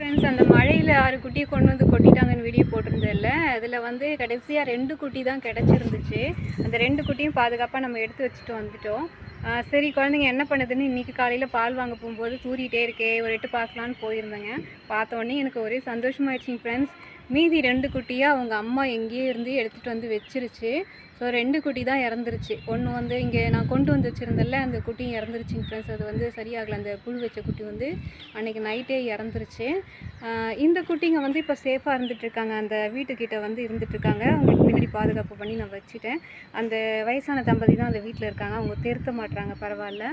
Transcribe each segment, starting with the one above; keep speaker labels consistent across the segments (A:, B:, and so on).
A: Friends அந்த மழையில் ஆறு குட்டியை கொண்டு வந்து கொட்டிட்டாங்கன்னு வீடியோ போட்டிருந்ததில்ல அதில் வந்து கடைசியாக ரெண்டு குட்டி தான் கிடச்சிருந்துச்சு. அந்த ரெண்டு குட்டியும் பாதுகாப்பாக நம்ம எடுத்து வச்சுட்டு வந்துட்டோம். சரி குழந்தைங்க என்ன பண்ணுதுன்னு இன்றைக்கி காலையில் பால் வாங்க போகும்போது தூரிகிட்டே இருக்கே ஒரு எட்டு பார்க்கலான்னு போயிருந்தேங்க. பார்த்தோன்னே எனக்கு ஒரே சந்தோஷமாகிடுச்சிங்க ஃப்ரெண்ட்ஸ் மீதி ரெண்டு குட்டியாக அவங்க அம்மா எங்கேயே இருந்து எடுத்துகிட்டு வந்து வச்சிருச்சு. ஸோ ரெண்டு குட்டி தான் இறந்துருச்சு. ஒன்று வந்து இங்கே நான் கொண்டு வந்து வச்சுருந்தேன்ல அந்த குட்டியும் இறந்துருச்சுங்க ஃப்ரெண்ட்ஸ் அது வந்து சரியாகல. அந்த புழு வச்ச குட்டி வந்து அன்றைக்கி நைட்டே இறந்துருச்சு. இந்த குட்டிங்க வந்து இப்போ சேஃபாக இருந்துகிட்ருக்காங்க அந்த வீட்டுக்கிட்ட வந்து இருந்துகிட்ருக்காங்க அவங்களுக்கு பின்னாடி பாதுகாப்பு பண்ணி நான் வச்சுட்டேன். அந்த வயசான தம்பதி தான் அந்த வீட்டில் இருக்காங்க. அவங்க திருத்த மாட்டுறாங்க பரவாயில்ல.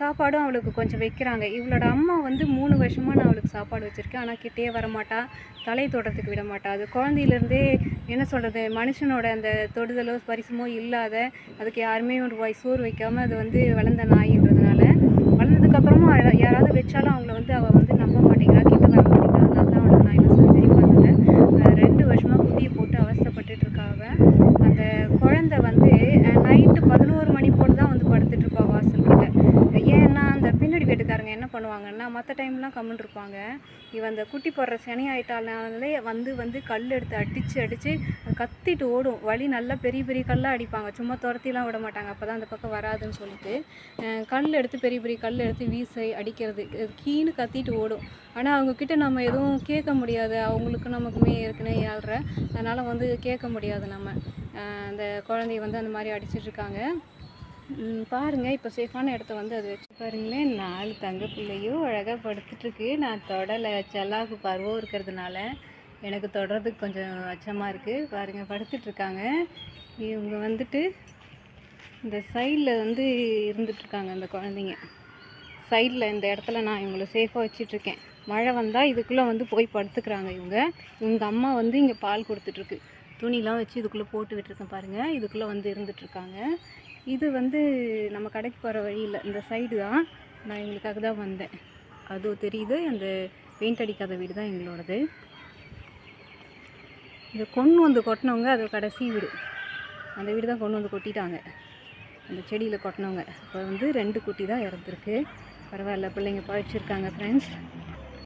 A: சாப்பாடும் அவளுக்கு கொஞ்சம் வைக்கிறாங்க. இவளோட அம்மா வந்து மூணு வருஷமாக நான் அவளுக்கு சாப்பாடு வச்சுருக்கேன். ஆனால் கிட்டே வரமாட்டா. தலை தோட்டத்துக்கு விட மாட்டா அது குழந்தையிலேருந்தே என்ன சொல்கிறது மனுஷனோட அந்த தொடுதலோ பரிசுமோ இல்லாத அதுக்கு யாருமே ஒரு வாய் சோறு வைக்காமல் அது வந்து வளர்ந்த நாயின்றதுனால வளர்ந்ததுக்கப்புறமும் யாராவது வச்சாலும் அவங்கள வந்து அவள் வந்து நம்ப மாட்டேங்கிறா கிட்ட வர மாட்டேங்கிறா. அதனால தான் அவளுக்கு நான் இன்னும் சர்ஜரி பண்ணல ரெண்டு வருஷமாக குட்டியை போட்டு அவஸ்தைப்பட்டுட்டு இருக்காவ. அந்த குழந்தை வந்து நைட்டு பதினோரு மணி போட்டு தான் வந்து படுத்துட்டு இருப்பா வாசல்கிட்ட ஏன்னா அந்த பின்னாடி வீட்டுக்காரங்க என்ன பண்ணுவாங்கன்னா மற்ற டைம்லாம் கம்முன்னு இருப்பாங்க. இவன் அந்த குட்டி போடுற சனி ஆயிட்டாலே வந்து வந்து கல் எடுத்து அடித்து அடித்து கத்திட்டு ஓடும். வழி நல்லா பெரிய பெரிய கல்லாக அடிப்பாங்க. சும்மா துரத்திலாம் விட மாட்டாங்க. அப்போ தான் அந்த பக்கம் வராதுன்னு சொல்லிட்டு. கல் எடுத்து பெரிய பெரிய கல் எடுத்து வீசை அடிக்கிறது. கீனு கீன்னு கத்திட்டு ஓடும். ஆனால் அவங்கக்கிட்ட நம்ம எதுவும் கேட்க முடியாது. அவங்களுக்கு நமக்குமே ஏற்கனவே ஏழ்ற. அதனால் வந்து கேட்க முடியாது நம்ம. அந்த குழந்தைய வந்து அந்த மாதிரி அடிச்சிட்டு பாருங்கள் இப்போ சேஃபான இடத்த வந்து அது வச்சு பாருங்களேன். நாலு தங்க பிள்ளையும் அழகாக படுத்துட்ருக்கு நான் தொடலை செல்லாக்கு பருவம் இருக்கிறதுனால எனக்கு தொடறதுக்கு கொஞ்சம் அச்சமாக இருக்குது பாருங்கள் படுத்துட்ருக்காங்க இவங்க வந்துட்டு இந்த சைடில் வந்து இருந்துட்டுருக்காங்க அந்த குழந்தைங்க. சைடில் இந்த இடத்துல நான் இவங்களை சேஃபாக வச்சிட்ருக்கேன் மழை வந்தால் இதுக்குள்ளே வந்து போய் படுத்துக்கிறாங்க இவங்க. இவங்க அம்மா வந்து இங்கே பால் கொடுத்துட்ருக்கு துணிலாம் வச்சு இதுக்குள்ளே போட்டு விட்டுருக்கேன் பாருங்கள் இதுக்குள்ளே வந்து இருந்துட்டுருக்காங்க. இது வந்து நம்ம கடைக்கு போகிற வழியில் இந்த சைடு தான் நான் எங்களுக்காக தான் வந்தேன். அது தெரியுது அந்த பெயிண்ட் அடிக்காத வீடு தான் எங்களோடது. இந்த கொண்டு வந்து கொட்டினவங்க அது கடைசி வீடு. அந்த வீடு தான் கொண்டு வந்து கொட்டிட்டாங்க. அந்த செடியில் கொட்டினவங்க. இப்போ வந்து ரெண்டு குட்டி தான் இறந்துருக்கு. பரவாயில்ல பிள்ளைங்க பழிச்சிருக்காங்க ஃப்ரெண்ட்ஸ்